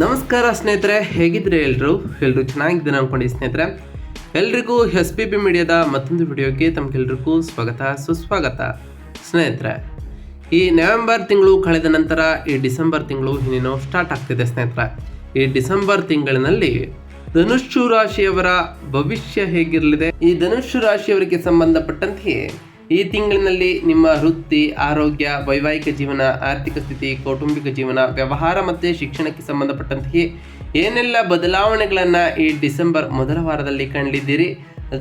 ನಮಸ್ಕಾರ ಸ್ನೇಹಿತರೆ ಹೇಗಿದ್ರೆ ಎಲ್ಲರೂ ಎಲ್ಲರೂ ಚೆನ್ನಾಗಿದ್ದೀನಿ ಅನ್ಕೊಂಡು ಸ್ನೇಹಿತರೆ. ಎಲ್ರಿಗೂ ಎಸ್ ಪಿ ಪಿ ಮೀಡಿಯಾದ ಮತ್ತೊಂದು ವಿಡಿಯೋಗೆ ತಮಗೆಲ್ರಿಗೂ ಸ್ವಾಗತ, ಸುಸ್ವಾಗತ. ಸ್ನೇಹಿತರೆ, ಈ ನವೆಂಬರ್ ತಿಂಗಳು ಕಳೆದ ನಂತರ, ಈ ಡಿಸೆಂಬರ್ ತಿಂಗಳು ಇನ್ನೇನೋ ಸ್ಟಾರ್ಟ್ ಆಗ್ತಿದೆ ಸ್ನೇಹಿತರೆ. ಈ ಡಿಸೆಂಬರ್ ತಿಂಗಳಿನಲ್ಲಿ ಧನುಷು ರಾಶಿಯವರ ಭವಿಷ್ಯ ಹೇಗಿರಲಿದೆ? ಈ ಧನುಷು ರಾಶಿಯವರಿಗೆ ಸಂಬಂಧಪಟ್ಟಂತೆಯೇ ಈ ತಿಂಗಳಿನಲ್ಲಿ ನಿಮ್ಮ ವೃತ್ತಿ, ಆರೋಗ್ಯ, ವೈವಾಹಿಕ ಜೀವನ, ಆರ್ಥಿಕ ಸ್ಥಿತಿ, ಕೌಟುಂಬಿಕ ಜೀವನ, ವ್ಯವಹಾರ ಮತ್ತು ಶಿಕ್ಷಣಕ್ಕೆ ಸಂಬಂಧಪಟ್ಟಂತೆ ಏನೆಲ್ಲ ಬದಲಾವಣೆಗಳನ್ನು ಈ ಡಿಸೆಂಬರ್ ಮೊದಲ ವಾರದಲ್ಲಿ ಕಂಡಿದ್ದೀರಿ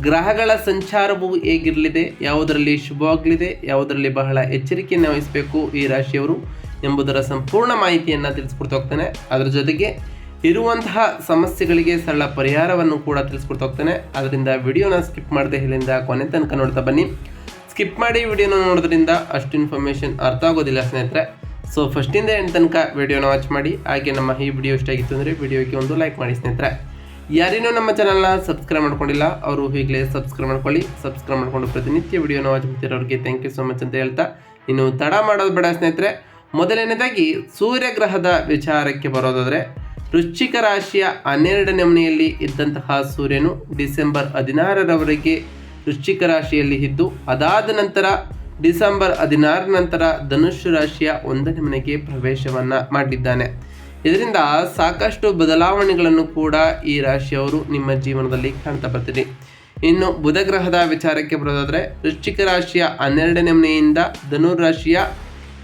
ಗ್ರಹಗಳ ಸಂಚಾರವು ಹೇಗಿರಲಿದೆ? ಯಾವುದರಲ್ಲಿ ಶುಭವಾಗಲಿದೆ ಯಾವುದರಲ್ಲಿ ಬಹಳ ಎಚ್ಚರಿಕೆಯನ್ನು ವಹಿಸಬೇಕು ಈ ರಾಶಿಯವರು ಎಂಬುದರ ಸಂಪೂರ್ಣ ಮಾಹಿತಿಯನ್ನು ತಿಳಿಸ್ಕೊಡ್ತಾ ಹೋಗ್ತಾನೆ. ಅದರ ಜೊತೆಗೆ ಇರುವಂತಹ ಸಮಸ್ಯೆಗಳಿಗೆ ಸರಳ ಪರಿಹಾರವನ್ನು ಕೂಡ ತಿಳಿಸ್ಕೊಡ್ತಾ ಹೋಗ್ತಾನೆ. ಅದರಿಂದ ವಿಡಿಯೋನ ಸ್ಕಿಪ್ ಮಾಡದೆ ಇಲ್ಲಿಂದ ಕೊನೆ ತನಕ ನೋಡ್ತಾ ಬನ್ನಿ. ಸ್ಕಿಪ್ ಮಾಡಿ ವಿಡಿಯೋನ ನೋಡೋದ್ರಿಂದ ಅಷ್ಟು ಇನ್ಫಾರ್ಮೇಷನ್ ಅರ್ಥ ಆಗೋದಿಲ್ಲ ಸ್ನೇಹಿತರೆ. ಸೊ ಫಸ್ಟಿಂದ ಎಂಡ್ ತನಕ ವಿಡಿಯೋನ ವಾಚ್ ಮಾಡಿ. ಹಾಗೆ ನಮ್ಮ ಈ ವಿಡಿಯೋ ಇಷ್ಟ ಆಗಿತ್ತು ಅಂದರೆ ವಿಡಿಯೋಗೆ ಒಂದು ಲೈಕ್ ಮಾಡಿ ಸ್ನೇಹಿತರೆ. ಯಾರೇನೂ ನಮ್ಮ ಚಾನಲ್ನ ಸಬ್ಸ್ಕ್ರೈಬ್ ಮಾಡ್ಕೊಂಡಿಲ್ಲ, ಅವರು ಈಗಲೇ ಸಬ್ಸ್ಕ್ರೈಬ್ ಮಾಡ್ಕೊಳ್ಳಿ. ಸಬ್ಸ್ಕ್ರೈಬ್ ಮಾಡ್ಕೊಂಡು ಪ್ರತಿನಿತ್ಯ ವಿಡಿಯೋನ ವಾಚ್ ಮಾಡ್ತಿರೋರಿಗೆ ಥ್ಯಾಂಕ್ ಯು ಸೊ ಮಚ್ ಅಂತ ಹೇಳ್ತಾ ಇನ್ನು ತಡ ಮಾಡೋದು ಬೇಡ ಸ್ನೇಹಿತರೆ. ಮೊದಲನೇದಾಗಿ ಸೂರ್ಯಗ್ರಹದ ವಿಚಾರಕ್ಕೆ ಬರೋದಾದರೆ, ವೃಶ್ಚಿಕ ರಾಶಿಯ ಹನ್ನೆರಡನೇ ಮನೆಯಲ್ಲಿ ಇದ್ದಂತಹ ಸೂರ್ಯನು ಡಿಸೆಂಬರ್ ಹದಿನಾರರವರೆಗೆ ವೃಶ್ಚಿಕ ರಾಶಿಯಲ್ಲಿ ಇದ್ದು, ಅದಾದ ನಂತರ ಡಿಸೆಂಬರ್ ಹದಿನಾರ ನಂತರ ಧನುಷ್ ರಾಶಿಯ ಒಂದನೇ ಮನೆಗೆ ಪ್ರವೇಶವನ್ನ ಮಾಡಿದ್ದಾನೆ. ಇದರಿಂದ ಸಾಕಷ್ಟು ಬದಲಾವಣೆಗಳನ್ನು ಕೂಡ ಈ ರಾಶಿಯವರು ನಿಮ್ಮ ಜೀವನದಲ್ಲಿ ಕಾಣ್ತಾ ಬರ್ತೀರಿ ಇನ್ನು ಬುಧ ಗ್ರಹದ ವಿಚಾರಕ್ಕೆ ಬರೋದಾದ್ರೆ, ವೃಶ್ಚಿಕ ರಾಶಿಯ ಹನ್ನೆರಡನೇ ಮನೆಯಿಂದ ಧನುರ್ ರಾಶಿಯ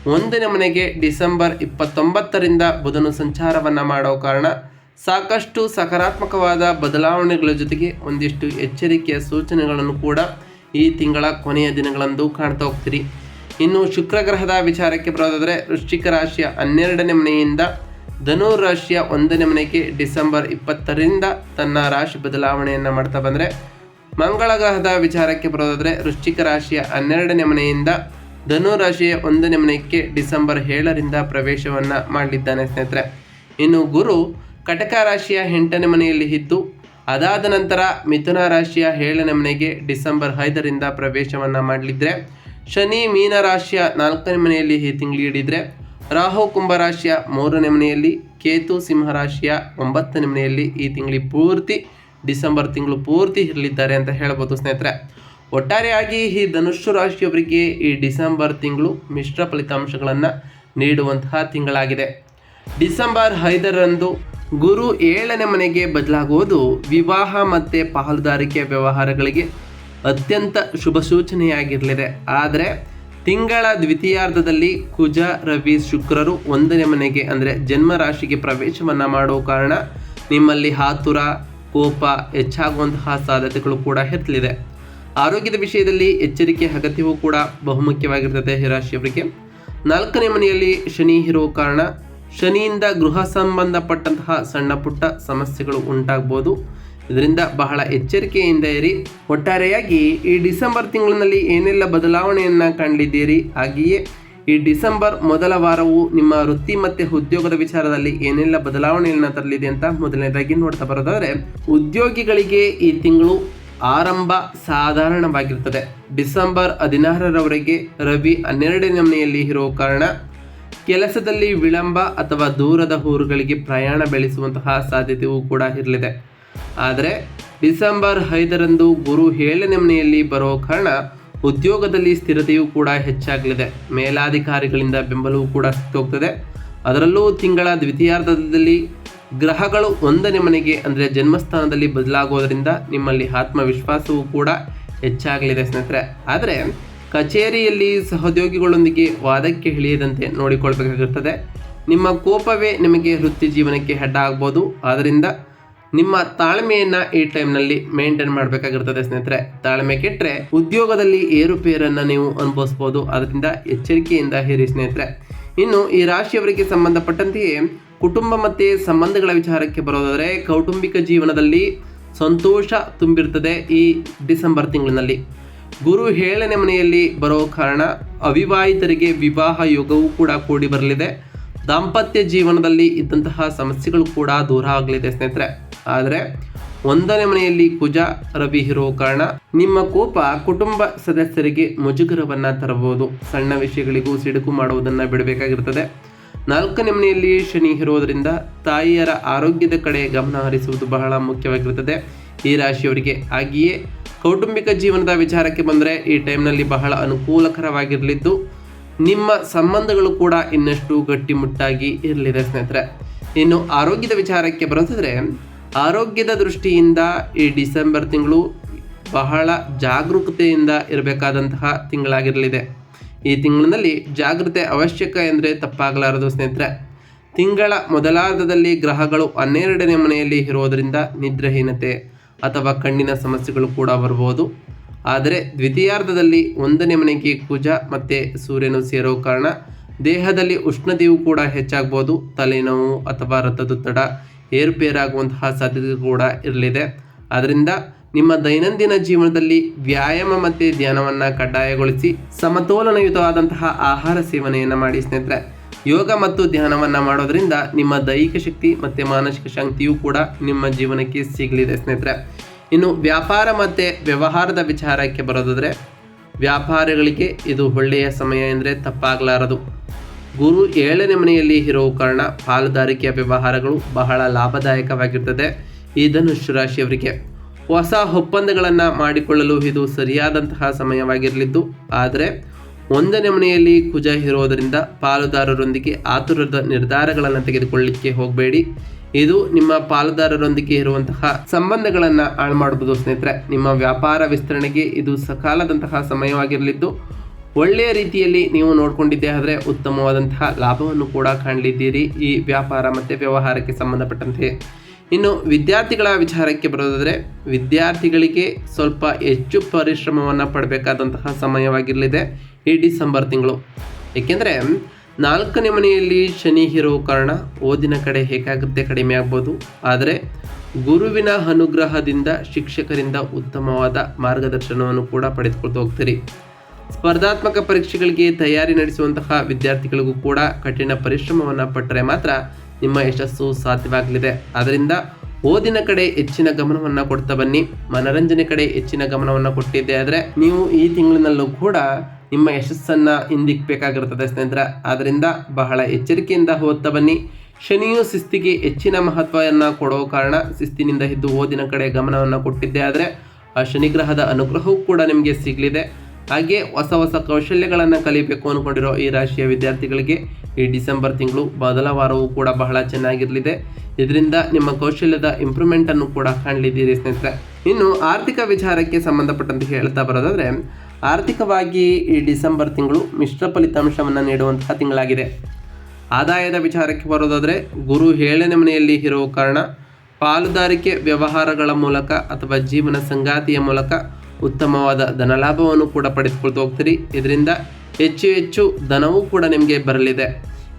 ಒಂದನೇ ಮನೆಗೆ ಡಿಸೆಂಬರ್ ಇಪ್ಪತ್ತೊಂಬತ್ತರಿಂದ ಬುಧನು ಸಂಚಾರವನ್ನು ಮಾಡೋ ಕಾರಣ ಸಾಕಷ್ಟು ಸಕಾರಾತ್ಮಕವಾದ ಬದಲಾವಣೆಗಳ ಜೊತೆಗೆ ಒಂದಿಷ್ಟು ಎಚ್ಚರಿಕೆಯ ಸೂಚನೆಗಳನ್ನು ಕೂಡ ಈ ತಿಂಗಳ ಕೊನೆಯ ದಿನಗಳಂದು ಕಾಣ್ತಾ ಹೋಗ್ತೀರಿ. ಇನ್ನು ಶುಕ್ರ ಗ್ರಹದ ವಿಚಾರಕ್ಕೆ ಬರೋದಾದರೆ, ವೃಶ್ಚಿಕ ರಾಶಿಯ ಹನ್ನೆರಡನೇ ಮನೆಯಿಂದ ಧನುರ್ ರಾಶಿಯ ಒಂದನೇ ಮನೆಗೆ ಡಿಸೆಂಬರ್ ಇಪ್ಪತ್ತರಿಂದ ತನ್ನ ರಾಶಿ ಬದಲಾವಣೆಯನ್ನು ಮಾಡ್ತಾ ಬಂದರೆ, ಮಂಗಳ ಗ್ರಹದ ವಿಚಾರಕ್ಕೆ ಬರೋದಾದರೆ, ವೃಶ್ಚಿಕ ರಾಶಿಯ ಹನ್ನೆರಡನೇ ಮನೆಯಿಂದ ಧನು ರಾಶಿಯ ಒಂದನೇ ಮನೆಗೆ ಡಿಸೆಂಬರ್ ಏಳರಿಂದ ಪ್ರವೇಶವನ್ನು ಮಾಡಲಿದ್ದಾನೆ ಸ್ನೇಹಿತರೆ. ಇನ್ನು ಗುರು ಕಟಕ ರಾಶಿಯ ಎಂಟನೇ ಮನೆಯಲ್ಲಿ ಇದ್ದು, ಅದಾದ ನಂತರ ಮಿಥುನ ರಾಶಿಯ ಏಳನೇ ಮನೆಗೆ ಡಿಸೆಂಬರ್ ಐದರಿಂದ ಪ್ರವೇಶವನ್ನು ಮಾಡಲಿದ್ರೆ, ಶನಿ ಮೀನ ರಾಶಿಯ ನಾಲ್ಕನೇ ಮನೆಯಲ್ಲಿ ಈ ತಿಂಗಳು ಹಿಡಿದ್ರೆ, ರಾಹು ಕುಂಭ ರಾಶಿಯ ಮೂರನೇ ಮನೆಯಲ್ಲಿ, ಕೇತು ಸಿಂಹ ರಾಶಿಯ ಒಂಬತ್ತನೇ ಮನೆಯಲ್ಲಿ ಈ ತಿಂಗಳು ಪೂರ್ತಿ, ಡಿಸೆಂಬರ್ ತಿಂಗಳು ಪೂರ್ತಿ ಇರಲಿದ್ದಾರೆ ಅಂತ ಹೇಳ್ಬೋದು ಸ್ನೇಹಿತರೆ. ಒಟ್ಟಾರೆಯಾಗಿ ಈ ಧನುಷು ರಾಶಿಯವರಿಗೆ ಈ ಡಿಸೆಂಬರ್ ತಿಂಗಳು ಮಿಶ್ರ ಫಲಿತಾಂಶಗಳನ್ನು ನೀಡುವಂತಹ ತಿಂಗಳಾಗಿದೆ. ಡಿಸೆಂಬರ್ ಐದರಂದು ಗುರು ಏಳನೇ ಮನೆಗೆ ಬದಲಾಗುವುದು. ವಿವಾಹ ಮತ್ತು ಪಾಲುದಾರಿಕೆ ವ್ಯವಹಾರಗಳಿಗೆ ಅತ್ಯಂತ ಶುಭ ಸೂಚನೆಯಾಗಿರಲಿದೆ. ಆದರೆ, ತಿಂಗಳ ದ್ವಿತೀಯಾರ್ಧದಲ್ಲಿ ಕುಜ, ರವಿ, ಶುಕ್ರರು ಒಂದನೇ ಮನೆಗೆ, ಅಂದರೆ ಜನ್ಮ ರಾಶಿಗೆ ಪ್ರವೇಶವನ್ನು ಮಾಡೋ ಕಾರಣ ನಿಮ್ಮಲ್ಲಿ ಹಾತುರ, ಕೋಪ ಹೆಚ್ಚಾಗುವಂತಹ ಸಾಧ್ಯತೆಗಳು ಕೂಡ ಹೆಚ್ಚಲಿದೆ. ಆರೋಗ್ಯದ ವಿಷಯದಲ್ಲಿ ಎಚ್ಚರಿಕೆ, ಅಗತ್ಯವೂ ಕೂಡ ಬಹುಮುಖ್ಯವಾಗಿರ್ತದೆ ಈ ರಾಶಿಯವರಿಗೆ ನಾಲ್ಕನೇ ಮನೆಯಲ್ಲಿ ಶನಿ ಇರೋ ಕಾರಣ ಶನಿಯಿಂದ ಗೃಹ ಸಂಬಂಧಪಟ್ಟಂತಹ ಸಣ್ಣ ಪುಟ್ಟ ಸಮಸ್ಯೆಗಳು ಉಂಟಾಗ್ಬೋದು. ಇದರಿಂದ ಬಹಳ ಎಚ್ಚರಿಕೆಯಿಂದ ಇರಿ. ಒಟ್ಟಾರೆಯಾಗಿ ಈ ಡಿಸೆಂಬರ್ ತಿಂಗಳಿನಲ್ಲಿ ಏನೆಲ್ಲ ಬದಲಾವಣೆಯನ್ನು ಕಂಡಿದ್ದೀರಿ? ಹಾಗೆಯೇ ಈ ಡಿಸೆಂಬರ್ ಮೊದಲ ವಾರವು ನಿಮ್ಮ ವೃತ್ತಿ ಮತ್ತು ಉದ್ಯೋಗದ ವಿಚಾರದಲ್ಲಿ ಏನೆಲ್ಲ ಬದಲಾವಣೆಯನ್ನು ತರಲಿದೆ ಅಂತ ಮೊದಲನೇದಾಗಿ ನೋಡ್ತಾ ಬರೋದಾದರೆ, ಉದ್ಯೋಗಿಗಳಿಗೆ ಈ ತಿಂಗಳು ಆರಂಭ ಸಾಧಾರಣವಾಗಿರ್ತದೆ. ಡಿಸೆಂಬರ್ ಹದಿನಾರರವರೆಗೆ ರವಿ ಹನ್ನೆರಡನೇ ಮನೆಯಲ್ಲಿ ಇರೋ ಕಾರಣ ಕೆಲಸದಲ್ಲಿ ವಿಳಂಬ ಅಥವಾ ದೂರದ ಊರುಗಳಿಗೆ ಪ್ರಯಾಣ ಬೆಳೆಸುವಂತಹ ಸಾಧ್ಯತೆಯೂ ಕೂಡ ಇರಲಿದೆ. ಆದರೆ ಡಿಸೆಂಬರ್ ಐದರಂದು ಗುರು ಏಳನೇ ಮನೆಯಲ್ಲಿ ಬರೋ ಕಾರಣ ಉದ್ಯೋಗದಲ್ಲಿ ಸ್ಥಿರತೆಯೂ ಕೂಡ ಹೆಚ್ಚಾಗಲಿದೆ. ಮೇಲಾಧಿಕಾರಿಗಳಿಂದ ಬೆಂಬಲವೂ ಕೂಡ ಸಿಕ್ತೋಗ್ತದೆ. ಅದರಲ್ಲೂ ತಿಂಗಳ ದ್ವಿತೀಯಾರ್ಧದಲ್ಲಿ ಗ್ರಹಗಳು ಒಂದನೇ ಮನೆಗೆ ಅಂದರೆ ಜನ್ಮಸ್ಥಾನದಲ್ಲಿ ಬದಲಾಗೋದರಿಂದ ನಿಮ್ಮಲ್ಲಿ ಆತ್ಮವಿಶ್ವಾಸವೂ ಕೂಡ ಹೆಚ್ಚಾಗಲಿದೆ ಸ್ನೇಹಿತರೆ. ಆದರೆ ಕಚೇರಿಯಲ್ಲಿ ಸಹೋದ್ಯೋಗಿಗಳೊಂದಿಗೆ ವಾದಕ್ಕೆ ಇಳಿಯದಂತೆ ನೋಡಿಕೊಳ್ಬೇಕಾಗಿರ್ತದೆ ನಿಮ್ಮ ಕೋಪವೇ ನಿಮಗೆ ವೃತ್ತಿ ಜೀವನಕ್ಕೆ ಹೆಡ್ಡ ಆಗ್ಬೋದು. ಆದ್ದರಿಂದ ನಿಮ್ಮ ತಾಳ್ಮೆಯನ್ನು ಈ ಟೈಮ್ನಲ್ಲಿ ಮೇಂಟೈನ್ ಮಾಡಬೇಕಾಗಿರ್ತದೆ ಸ್ನೇಹಿತರೆ. ತಾಳ್ಮೆ ಕೆಟ್ಟರೆ ಉದ್ಯೋಗದಲ್ಲಿ ಏರುಪೇರನ್ನು ನೀವು ಅನುಭವಿಸ್ಬೋದು. ಅದರಿಂದ ಎಚ್ಚರಿಕೆಯಿಂದ ಹೇರಿ ಸ್ನೇಹಿತರೆ. ಇನ್ನು ಈ ರಾಶಿಯವರಿಗೆ ಸಂಬಂಧಪಟ್ಟಂತೆಯೇ ಕುಟುಂಬ ಮತ್ತು ಸಂಬಂಧಗಳ ವಿಚಾರಕ್ಕೆ ಬರೋದಾದರೆ ಕೌಟುಂಬಿಕ ಜೀವನದಲ್ಲಿ ಸಂತೋಷ ತುಂಬಿರ್ತದೆ ಈ ಡಿಸೆಂಬರ್ ತಿಂಗಳಿನಲ್ಲಿ. ಗುರು ಏಳನೇ ಮನೆಯಲ್ಲಿ ಬರೋ ಕಾರಣ ಅವಿವಾಹಿತರಿಗೆ ವಿವಾಹ ಯೋಗವೂ ಕೂಡ ಕೂಡಿ ಬರಲಿದೆ. ದಾಂಪತ್ಯ ಜೀವನದಲ್ಲಿ ಇದ್ದಂತಹ ಸಮಸ್ಯೆಗಳು ಕೂಡ ದೂರ ಆಗಲಿದೆ ಸ್ನೇಹಿತರೆ. ಆದರೆ ಒಂದನೇ ಮನೆಯಲ್ಲಿ ಕುಜ, ರವಿ ಇರೋ ಕಾರಣ ನಿಮ್ಮ ಕೋಪ ಕುಟುಂಬ ಸದಸ್ಯರಿಗೆ ಮುಜುಗರವನ್ನು ತರಬಹುದು. ಸಣ್ಣ ವಿಷಯಗಳಿಗೂ ಸಿಡುಕು ಮಾಡುವುದನ್ನು ಬಿಡಬೇಕಾಗಿರ್ತದೆ. ನಾಲ್ಕನೇ ಮನೆಯಲ್ಲಿ ಶನಿ ಇರೋದರಿಂದ ತಾಯಿಯರ ಆರೋಗ್ಯದ ಕಡೆ ಗಮನ ಹರಿಸುವುದು ಬಹಳ ಮುಖ್ಯವಾಗಿರುತ್ತದೆ ಈ ರಾಶಿಯವರಿಗೆ ಹಾಗೆಯೇ ಕೌಟುಂಬಿಕ ಜೀವನದ ವಿಚಾರಕ್ಕೆ ಬಂದರೆ ಈ ಟೈಮ್ನಲ್ಲಿ ಬಹಳ ಅನುಕೂಲಕರವಾಗಿರಲಿದ್ದು, ನಿಮ್ಮ ಸಂಬಂಧಗಳು ಕೂಡ ಇನ್ನಷ್ಟು ಗಟ್ಟಿಮುಟ್ಟಾಗಿ ಇರಲಿದೆ ಸ್ನೇಹಿತರೆ. ಇನ್ನು ಆರೋಗ್ಯದ ವಿಚಾರಕ್ಕೆ ಬರುತ್ತಿದ್ರೆ ಆರೋಗ್ಯದ ದೃಷ್ಟಿಯಿಂದ ಈ ಡಿಸೆಂಬರ್ ತಿಂಗಳು ಬಹಳ ಜಾಗರೂಕತೆಯಿಂದ ಇರಬೇಕಾದಂತಹ ತಿಂಗಳಾಗಿರಲಿದೆ. ಈ ತಿಂಗಳಿನಲ್ಲಿ ಜಾಗೃತೆ ಅವಶ್ಯಕ ಎಂದರೆ ತಪ್ಪಾಗಲಾರದು ಸ್ನೇಹಿತರೆ. ತಿಂಗಳ ಮೊದಲಾರ್ಧದಲ್ಲಿ ಗ್ರಹಗಳು ಹನ್ನೆರಡನೇ ಮನೆಯಲ್ಲಿ ಇರೋದರಿಂದ ನಿದ್ರಾಹೀನತೆ ಅಥವಾ ಕಣ್ಣಿನ ಸಮಸ್ಯೆಗಳು ಕೂಡ ಬರಬಹುದು ಆದರೆ ದ್ವಿತೀಯಾರ್ಧದಲ್ಲಿ ಒಂದನೇ ಮನೆಗೆ ಕುಜ ಮತ್ತು ಸೂರ್ಯನು ಸೇರೋ ಕಾರಣ ದೇಹದಲ್ಲಿ ಉಷ್ಣತೆಯು ಕೂಡ ಹೆಚ್ಚಾಗ್ಬೋದು. ತಲೆನೋವು ಅಥವಾ ರಥದೊತ್ತಡ ಏರುಪೇರಾಗುವಂತಹ ಸಾಧ್ಯತೆ ಕೂಡ ಇರಲಿದೆ. ಆದ್ದರಿಂದ ನಿಮ್ಮ ದೈನಂದಿನ ಜೀವನದಲ್ಲಿ ವ್ಯಾಯಾಮ ಮತ್ತು ಧ್ಯಾನವನ್ನು ಕಡ್ಡಾಯಗೊಳಿಸಿ ಸಮತೋಲನಯುತವಾದಂತಹ ಆಹಾರ ಸೇವನೆಯನ್ನು ಮಾಡಿ ಸ್ನೇಹಿತರೆ. ಯೋಗ ಮತ್ತು ಧ್ಯಾನವನ್ನು ಮಾಡೋದ್ರಿಂದ ನಿಮ್ಮ ದೈಹಿಕ ಶಕ್ತಿ ಮತ್ತು ಮಾನಸಿಕ ಶಕ್ತಿಯೂ ಕೂಡ ನಿಮ್ಮ ಜೀವನಕ್ಕೆ ಸಿಗಲಿದೆ ಸ್ನೇಹಿತರೆ. ಇನ್ನು ವ್ಯಾಪಾರ ಮತ್ತು ವ್ಯವಹಾರದ ವಿಚಾರಕ್ಕೆ ಬರೋದಾದರೆ, ವ್ಯಾಪಾರಿಗಳಿಗೆ ಇದು ಒಳ್ಳೆಯ ಸಮಯ ಎಂದರೆ ತಪ್ಪಾಗಲಾರದು. ಗುರು ಏಳನೇ ಮನೆಯಲ್ಲಿ ಇರೋ ಕಾರಣ ಪಾಲುದಾರಿಕೆಯ ವ್ಯವಹಾರಗಳು ಬಹಳ ಲಾಭದಾಯಕವಾಗಿರ್ತದೆ ಈ ಧನುಷ್ ರಾಶಿಯವರಿಗೆ. ಹೊಸ ಒಪ್ಪಂದಗಳನ್ನು ಮಾಡಿಕೊಳ್ಳಲು ಇದು ಸರಿಯಾದಂತಹ ಸಮಯವಾಗಿರಲಿದ್ದು, ಆದರೆ ಒಂದನೇ ಮನೆಯಲ್ಲಿ ಕುಜ ಇರೋದರಿಂದ ಪಾಲುದಾರರೊಂದಿಗೆ ಆತುರದ ನಿರ್ಧಾರಗಳನ್ನು ತೆಗೆದುಕೊಳ್ಳಿಕ್ಕೆ ಹೋಗಬೇಡಿ. ಇದು ನಿಮ್ಮ ಪಾಲುದಾರರೊಂದಿಗೆ ಇರುವಂತಹ ಸಂಬಂಧಗಳನ್ನು ಹಾಳು ಮಾಡಬಹುದು ಸ್ನೇಹಿತರೆ. ನಿಮ್ಮ ವ್ಯಾಪಾರ ವಿಸ್ತರಣೆಗೆ ಇದು ಸಕಾಲದಂತಹ ಸಮಯವಾಗಿರಲಿದ್ದು, ಒಳ್ಳೆಯ ರೀತಿಯಲ್ಲಿ ನೀವು ನೋಡಿಕೊಂಡಿದ್ದೆ ಆದರೆ ಉತ್ತಮವಾದಂತಹ ಲಾಭವನ್ನು ಕೂಡ ಕಾಣಲಿದ್ದೀರಿ ಈ ವ್ಯಾಪಾರ ಮತ್ತು ವ್ಯವಹಾರಕ್ಕೆ ಸಂಬಂಧಪಟ್ಟಂತೆ. ಇನ್ನು ವಿದ್ಯಾರ್ಥಿಗಳ ವಿಚಾರಕ್ಕೆ ಬರೋದಾದರೆ, ವಿದ್ಯಾರ್ಥಿಗಳಿಗೆ ಸ್ವಲ್ಪ ಹೆಚ್ಚು ಪರಿಶ್ರಮವನ್ನು ಪಡಬೇಕಾದಂತಹ ಸಮಯವಾಗಿರಲಿದೆ ಈ ಡಿಸೆಂಬರ್ ತಿಂಗಳು. ಏಕೆಂದರೆ, ನಾಲ್ಕನೇ ಮನೆಯಲ್ಲಿ ಶನಿ ಇರೋ ಕಾರಣ ಓದಿನ ಕಡೆ ಹೇಗಾಗುತ್ತೆ ಕಡಿಮೆ ಆಗ್ಬೋದು. ಆದರೆ, ಗುರುವಿನ ಅನುಗ್ರಹದಿಂದ ಶಿಕ್ಷಕರಿಂದ ಉತ್ತಮವಾದ ಮಾರ್ಗದರ್ಶನವನ್ನು ಕೂಡ ಪಡೆದುಕೊಳ್ತಾ ಹೋಗ್ತೀರಿ. ಸ್ಪರ್ಧಾತ್ಮಕ ಪರೀಕ್ಷೆಗಳಿಗೆ ತಯಾರಿ ನಡೆಸುವಂತಹ ವಿದ್ಯಾರ್ಥಿಗಳಿಗೂ ಕೂಡ ಕಠಿಣ ಪರಿಶ್ರಮವನ್ನು ಪಟ್ಟರೆ ಮಾತ್ರ ನಿಮ್ಮ ಯಶಸ್ಸು ಸಾಧ್ಯವಾಗಲಿದೆ. ಆದ್ದರಿಂದ ಓದಿನ ಕಡೆ ಹೆಚ್ಚಿನ ಗಮನವನ್ನು ಕೊಡ್ತಾ ಬನ್ನಿ. ಮನರಂಜನೆ ಕಡೆ ಹೆಚ್ಚಿನ ಗಮನವನ್ನು ಕೊಟ್ಟಿದ್ದೆ ಆದರೆ ನೀವು ಈ ತಿಂಗಳಿನಲ್ಲೂ ಕೂಡ ನಿಮ್ಮ ಯಶಸ್ಸನ್ನು ಹಿಂದಿಕ್ಬೇಕಾಗಿರುತ್ತದೆ ಸ್ನೇಹಿತರೆ. ಆದ್ದರಿಂದ ಬಹಳ ಎಚ್ಚರಿಕೆಯಿಂದ ಓದ್ತಾ ಬನ್ನಿ. ಶನಿಯು ಶಿಸ್ತಿಗೆ ಹೆಚ್ಚಿನ ಮಹತ್ವವನ್ನು ಕೊಡೋ ಕಾರಣ ಶಿಸ್ತಿನಿಂದ ಇದ್ದು ಓದಿನ ಕಡೆ ಗಮನವನ್ನು ಕೊಟ್ಟಿದ್ದೆ ಆದರೆ ಆ ಶನಿಗ್ರಹದ ಅನುಗ್ರಹವೂ ಕೂಡ ನಿಮಗೆ ಸಿಗಲಿದೆ. ಹಾಗೆ ಹೊಸ ಹೊಸ ಕೌಶಲ್ಯಗಳನ್ನು ಕಲಿಬೇಕು ಅಂದ್ಕೊಂಡಿರೋ ಈ ರಾಶಿಯ ವಿದ್ಯಾರ್ಥಿಗಳಿಗೆ ಈ ಡಿಸೆಂಬರ್ ತಿಂಗಳು ಮೊದಲ ವಾರವೂ ಕೂಡ ಬಹಳ ಚೆನ್ನಾಗಿರಲಿದೆ. ಇದರಿಂದ ನಿಮ್ಮ ಕೌಶಲ್ಯದ ಇಂಪ್ರೂವ್ಮೆಂಟನ್ನು ಕೂಡ ಕಾಣಲಿದ್ದೀರಿ ಸ್ನೇಹಿತರೆ. ಇನ್ನು ಆರ್ಥಿಕ ವಿಚಾರಕ್ಕೆ ಸಂಬಂಧಪಟ್ಟಂತೆ ಹೇಳ್ತಾ ಬರೋದಾದರೆ, ಆರ್ಥಿಕವಾಗಿ ಈ ಡಿಸೆಂಬರ್ ತಿಂಗಳು ಮಿಶ್ರ ಫಲಿತಾಂಶವನ್ನು ನೀಡುವಂತಹ ತಿಂಗಳಾಗಿದೆ. ಆದಾಯದ ವಿಚಾರಕ್ಕೆ ಬರೋದಾದರೆ, ಗುರು ಏಳನೇ ಮನೆಯಲ್ಲಿ ಇರುವ ಕಾರಣ, ಪಾಲುದಾರಿಕೆ ವ್ಯವಹಾರಗಳ ಮೂಲಕ ಅಥವಾ ಜೀವನ ಸಂಗಾತಿಯ ಮೂಲಕ ಉತ್ತಮವಾದ ಧನಲಾಭವನ್ನು ಕೂಡ ಪಡೆದುಕೊಳ್ತಾ ಹೋಗ್ತೀರಿ. ಇದರಿಂದ ಹೆಚ್ಚು ಹೆಚ್ಚು ಧನವೂ ಕೂಡ ನಿಮಗೆ ಬರಲಿದೆ.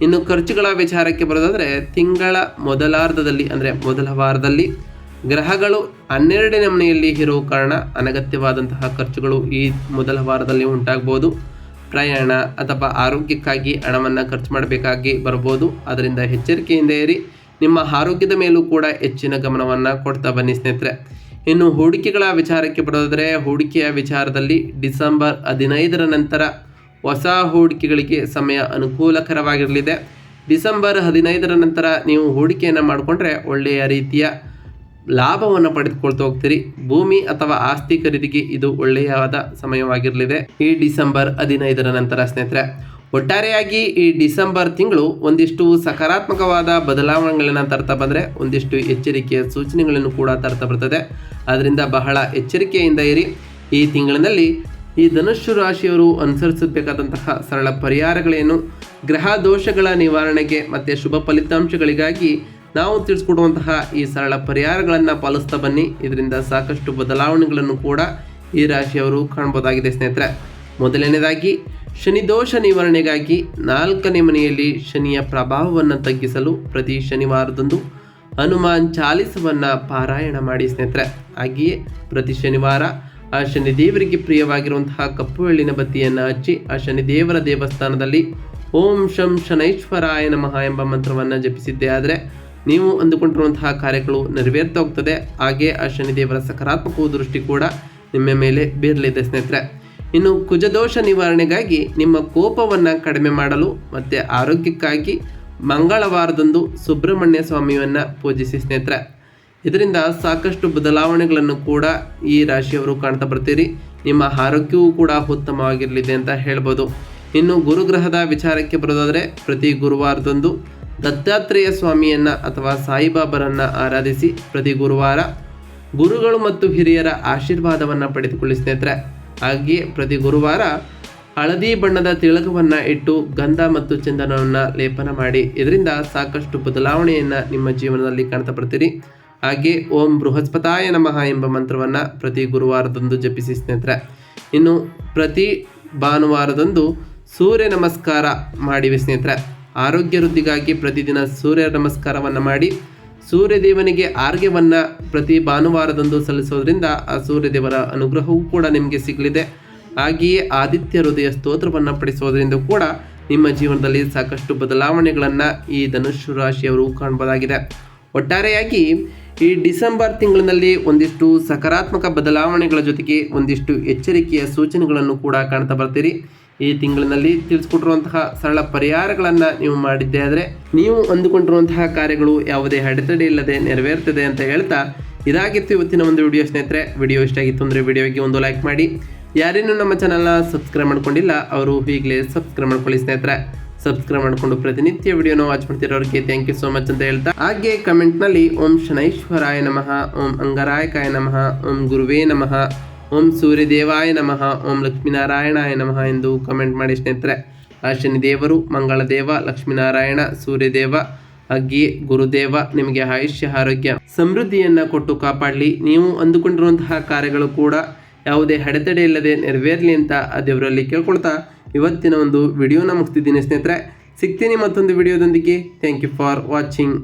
ಇನ್ನು ಖರ್ಚುಗಳ ವಿಚಾರಕ್ಕೆ ಬರೋದಾದರೆ, ತಿಂಗಳ ಮೊದಲಾರ್ಧದಲ್ಲಿ, ಅಂದರೆ ಮೊದಲ ವಾರದಲ್ಲಿ ಗ್ರಹಗಳು ಹನ್ನೆರಡನೇ ಮನೆಯಲ್ಲಿ ಇರುವ ಕಾರಣ ಅನಗತ್ಯವಾದಂತಹ ಖರ್ಚುಗಳು ಈ ಮೊದಲ ವಾರದಲ್ಲಿ ಉಂಟಾಗ್ಬೋದು. ಪ್ರಯಾಣ ಅಥವಾ ಆರೋಗ್ಯಕ್ಕಾಗಿ ಹಣವನ್ನು ಖರ್ಚು ಮಾಡಬೇಕಾಗಿ ಬರ್ಬೋದು ಅದರಿಂದ ಎಚ್ಚರಿಕೆಯಿಂದ ಇರಿ. ನಿಮ್ಮ ಆರೋಗ್ಯದ ಮೇಲೂ ಕೂಡ ಹೆಚ್ಚಿನ ಗಮನವನ್ನು ಕೊಡ್ತಾ ಬನ್ನಿ ಸ್ನೇಹಿತರೆ. ಇನ್ನು ಹೂಡಿಕೆಗಳ ವಿಚಾರಕ್ಕೆ ಬರೋದಾದರೆ, ಹೂಡಿಕೆಯ ವಿಚಾರದಲ್ಲಿ ಡಿಸೆಂಬರ್ ಹದಿನೈದರ ನಂತರ ಹೊಸ ಹೂಡಿಕೆಗಳಿಗೆ ಸಮಯ ಅನುಕೂಲಕರವಾಗಿರಲಿದೆ. ಡಿಸೆಂಬರ್ ಹದಿನೈದರ ನಂತರ ನೀವು ಹೂಡಿಕೆಯನ್ನು ಮಾಡಿಕೊಂಡ್ರೆ ಒಳ್ಳೆಯ ರೀತಿಯ ಲಾಭವನ್ನು ಪಡೆದುಕೊಳ್ತಾ ಹೋಗ್ತೀರಿ. ಭೂಮಿ ಅಥವಾ ಆಸ್ತಿ ಖರೀದಿಗೆ ಇದು ಒಳ್ಳೆಯವಾದ ಸಮಯವಾಗಿರಲಿದೆ. ಈ ಡಿಸೆಂಬರ್ ಹದಿನೈದರ ನಂತರ ಸ್ನೇಹಿತರೆ ಒಟ್ಟಾರೆಯಾಗಿ ಈ ಡಿಸೆಂಬರ್ ತಿಂಗಳು ಒಂದಿಷ್ಟು ಸಕಾರಾತ್ಮಕವಾದ ಬದಲಾವಣೆಗಳನ್ನು ತರ್ತಾ ಬಂದರೆ ಒಂದಿಷ್ಟು ಎಚ್ಚರಿಕೆಯ ಸೂಚನೆಗಳನ್ನು ಕೂಡ ತರ್ತಾ ಬರ್ತದೆ. ಅದರಿಂದ ಬಹಳ ಎಚ್ಚರಿಕೆಯಿಂದ ಇರಿ. ಈ ತಿಂಗಳಿನಲ್ಲಿ ಈ ಧನುಷ್ಯ ರಾಶಿಯವರು ಅನುಸರಿಸಬೇಕಾದಂತಹ ಸರಳ ಪರಿಹಾರಗಳೇನು? ಗ್ರಹ ದೋಷಗಳ ನಿವಾರಣೆಗೆ ಮತ್ತು ಶುಭ ಫಲಿತಾಂಶಗಳಿಗಾಗಿ ನಾವು ತಿಳಿಸ್ಕೊಡುವಂತಹ ಈ ಸರಳ ಪರಿಹಾರಗಳನ್ನು ಪಾಲಿಸ್ತಾ ಬನ್ನಿ. ಇದರಿಂದ ಸಾಕಷ್ಟು ಬದಲಾವಣೆಗಳನ್ನು ಕೂಡ ಈ ರಾಶಿಯವರು ಕಾಣ್ಬೋದಾಗಿದೆ ಸ್ನೇಹಿತರೆ. ಮೊದಲನೇದಾಗಿ ಶನಿದೋಷ ನಿವಾರಣೆಗಾಗಿ ನಾಲ್ಕನೇ ಮನೆಯಲ್ಲಿ ಶನಿಯ ಪ್ರಭಾವವನ್ನು ತಗ್ಗಿಸಲು ಪ್ರತಿ ಶನಿವಾರದಂದು ಹನುಮಾನ್ ಚಾಲಿಸವನ್ನು ಪಾರಾಯಣ ಮಾಡಿ ಸ್ನೇಹಿತರೆ. ಹಾಗೆಯೇ ಪ್ರತಿ ಶನಿವಾರ ಆ ಶನಿದೇವರಿಗೆ ಪ್ರಿಯವಾಗಿರುವಂತಹ ಕಪ್ಪು ಎಳ್ಳಿನ ಬತ್ತಿಯನ್ನು ಹಚ್ಚಿ ಆ ಶನಿದೇವರ ದೇವಸ್ಥಾನದಲ್ಲಿ ಓಂ ಶಂ ಶನೈಶ್ವರಾಯ ನಮಃ ಎಂಬ ಮಂತ್ರವನ್ನು ಜಪಿಸಿದ್ದೇ. ಆದರೆ ನೀವು ಅಂದುಕೊಂಡಿರುವಂತಹ ಕಾರ್ಯಗಳು ನೆರವೇರ್ತಾ ಹೋಗ್ತದೆ. ಹಾಗೆ ಆ ಶನಿದೇವರ ಸಕಾರಾತ್ಮಕ ದೃಷ್ಟಿ ಕೂಡ ನಿಮ್ಮ ಮೇಲೆ ಬೀರಲಿದೆ ಸ್ನೇಹಿತರೆ. ಇನ್ನು ಕುಜದೋಷ ನಿವಾರಣೆಗಾಗಿ ನಿಮ್ಮ ಕೋಪವನ್ನು ಕಡಿಮೆ ಮಾಡಲು ಮತ್ತು ಆರೋಗ್ಯಕ್ಕಾಗಿ ಮಂಗಳವಾರದಂದು ಸುಬ್ರಹ್ಮಣ್ಯ ಸ್ವಾಮಿಯನ್ನು ಪೂಜಿಸಿ ಸ್ನೇಹಿತರೆ. ಇದರಿಂದ ಸಾಕಷ್ಟು ಬದಲಾವಣೆಗಳನ್ನು ಕೂಡ ಈ ರಾಶಿಯವರು ಕಾಣ್ತಾ ಬರ್ತೀರಿ. ನಿಮ್ಮ ಆರೋಗ್ಯವೂ ಕೂಡ ಉತ್ತಮವಾಗಿರಲಿದೆ ಅಂತ ಹೇಳ್ಬೋದು. ಇನ್ನು ಗುರುಗ್ರಹದ ವಿಚಾರಕ್ಕೆ ಬರೋದಾದರೆ ಪ್ರತಿ ಗುರುವಾರದಂದು ದತ್ತಾತ್ರೇಯ ಸ್ವಾಮಿಯನ್ನು ಅಥವಾ ಸಾಯಿಬಾಬರನ್ನು ಆರಾಧಿಸಿ ಪ್ರತಿ ಗುರುವಾರ ಗುರುಗಳು ಮತ್ತು ಹಿರಿಯರ ಆಶೀರ್ವಾದವನ್ನು ಪಡೆದುಕೊಳ್ಳಿ ಸ್ನೇಹಿತರೆ. ಹಾಗೆಯೇ ಪ್ರತಿ ಗುರುವಾರ ಹಳದಿ ಬಣ್ಣದ ತಿಲಕವನ್ನು ಇಟ್ಟು ಗಂಧ ಮತ್ತು ಚಂದನವನ್ನು ಲೇಪನ ಮಾಡಿ. ಇದರಿಂದ ಸಾಕಷ್ಟು ಬದಲಾವಣೆಯನ್ನು ನಿಮ್ಮ ಜೀವನದಲ್ಲಿ ಕಾಣ್ತಾ ಬರ್ತೀರಿ. ಹಾಗೆ ಓಂ ಬೃಹಸ್ಪತಾಯ ನಮಃ ಎಂಬ ಮಂತ್ರವನ್ನು ಪ್ರತಿ ಗುರುವಾರದಂದು ಜಪಿಸಿ ಸ್ನೇಹಿತರೆ. ಇನ್ನು ಪ್ರತಿ ಭಾನುವಾರದಂದು ಸೂರ್ಯ ನಮಸ್ಕಾರ ಮಾಡಿವೆ ಸ್ನೇಹಿತರೆ. ಆರೋಗ್ಯ ವೃದ್ಧಿಗಾಗಿ ಪ್ರತಿದಿನ ಸೂರ್ಯ ನಮಸ್ಕಾರವನ್ನು ಮಾಡಿ ಸೂರ್ಯದೇವನಿಗೆ ಆರ್ಘ್ಯವನ್ನು ಪ್ರತಿ ಭಾನುವಾರದಂದು ಸಲ್ಲಿಸೋದ್ರಿಂದ ಆ ಸೂರ್ಯದೇವರ ಅನುಗ್ರಹವೂ ಕೂಡ ನಿಮಗೆ ಸಿಗಲಿದೆ. ಹಾಗೆಯೇ ಆದಿತ್ಯ ಹೃದಯ ಸ್ತೋತ್ರವನ್ನು ಪಡಿಸೋದ್ರಿಂದ ಕೂಡ ನಿಮ್ಮ ಜೀವನದಲ್ಲಿ ಸಾಕಷ್ಟು ಬದಲಾವಣೆಗಳನ್ನು ಈ ಧನುಷ್ ರಾಶಿಯವರು ಕಾಣಬಹುದಾಗಿದೆ ಒಟ್ಟಾರೆಯಾಗಿ ಈ ಡಿಸೆಂಬರ್ ತಿಂಗಳಿನಲ್ಲಿ ಒಂದಿಷ್ಟು ಸಕಾರಾತ್ಮಕ ಬದಲಾವಣೆಗಳ ಜೊತೆಗೆ ಒಂದಿಷ್ಟು ಎಚ್ಚರಿಕೆಯ ಸೂಚನೆಗಳನ್ನು ಕೂಡ ಕಾಣ್ತಾ ಬರ್ತೀರಿ. ಈ ತಿಂಗಳಿನಲ್ಲಿ ತಿಳಿಸ್ಕೊಟ್ಟಿರುವಂತಹ ಸರಳ ಪರಿಹಾರಗಳನ್ನು ನೀವು ಮಾಡಿದ್ದೇ ಆದರೆ ನೀವು ಅಂದುಕೊಂಡಿರುವಂತಹ ಕಾರ್ಯಗಳು ಯಾವುದೇ ಅಡೆತಡೆ ಇಲ್ಲದೆ ನೆರವೇರ್ತದೆ ಅಂತ ಹೇಳ್ತಾ ಇದಾಗಿತ್ತು ಇವತ್ತಿನ ಒಂದು ವಿಡಿಯೋ ಸ್ನೇಹಿತರೆ. ವಿಡಿಯೋ ಇಷ್ಟ ಆಗಿತ್ತು ಅಂದರೆ ವಿಡಿಯೋಗೆ ಒಂದು ಲೈಕ್ ಮಾಡಿ. ಯಾರೇನು ನಮ್ಮ ಚಾನಲ್ನ ಸಬ್ಸ್ಕ್ರೈಬ್ ಮಾಡ್ಕೊಂಡಿಲ್ಲ, ಅವರು ಈಗಲೇ ಸಬ್ಸ್ಕ್ರೈಬ್ ಮಾಡ್ಕೊಳ್ಳಿ ಸ್ನೇಹಿತರೆ. ಸಬ್ಸ್ಕ್ರೈಬ್ ಮಾಡಿಕೊಂಡು ಪ್ರತಿನಿತ್ಯ ವಿಡಿಯೋನ ವಾಚ್ ಮಾಡ್ತಿರೋರಿಗೆ ಥ್ಯಾಂಕ್ ಯು ಸೋ ಮಚ್ ಅಂತ ಹೇಳ್ತಾ. ಹಾಗೆ ಕಮೆಂಟ್ನಲ್ಲಿ ಓಂ ಶನೈಶ್ವರಾಯ ನಮಃ, ಓಂ ಅಂಗರಾಯಕಾಯ ನಮಃ, ಓಂ ಗುರುವೇ ನಮಃ. ಓಂ ಸೂರ್ಯದೇವಾಯ ನಮಃ, ಓಂ ಲಕ್ಷ್ಮೀನಾರಾಯಣಾಯ ನಮಃ ಎಂದು ಕಮೆಂಟ್ ಮಾಡಿ ಸ್ನೇಹಿತರೆ. ಆ ಶನಿದೇವರು ಮಂಗಳದೇವ, ಲಕ್ಷ್ಮೀನಾರಾಯಣ, ಸೂರ್ಯದೇವ ಅಗ್ಗಿ ಗುರುದೇವ, ನಿಮಗೆ ಆಯುಷ್ಯ, ಆರೋಗ್ಯ, ಸಮೃದ್ಧಿಯನ್ನು ಕೊಟ್ಟು ಕಾಪಾಡಲಿ. ನೀವು ಅಂದುಕೊಂಡಿರುವಂತಹ ಕಾರ್ಯಗಳು ಕೂಡ ಯಾವುದೇ ಅಡೆತಡೆ ಇಲ್ಲದೆ ನೆರವೇರಲಿ ಅಂತ ಆ ದೇವರಲ್ಲಿ ಕೇಳ್ಕೊಳ್ತಾ ಇವತ್ತಿನ ಒಂದು ವಿಡಿಯೋನ ಮುಗಿಸ್ತಿದ್ದೀನಿ ಸ್ನೇಹಿತರೆ. ಸಿಗ್ತೀನಿ ಮತ್ತೊಂದು ವಿಡಿಯೋದೊಂದಿಗೆ ಥ್ಯಾಂಕ್ ಯು ಫಾರ್ ವಾಚಿಂಗ್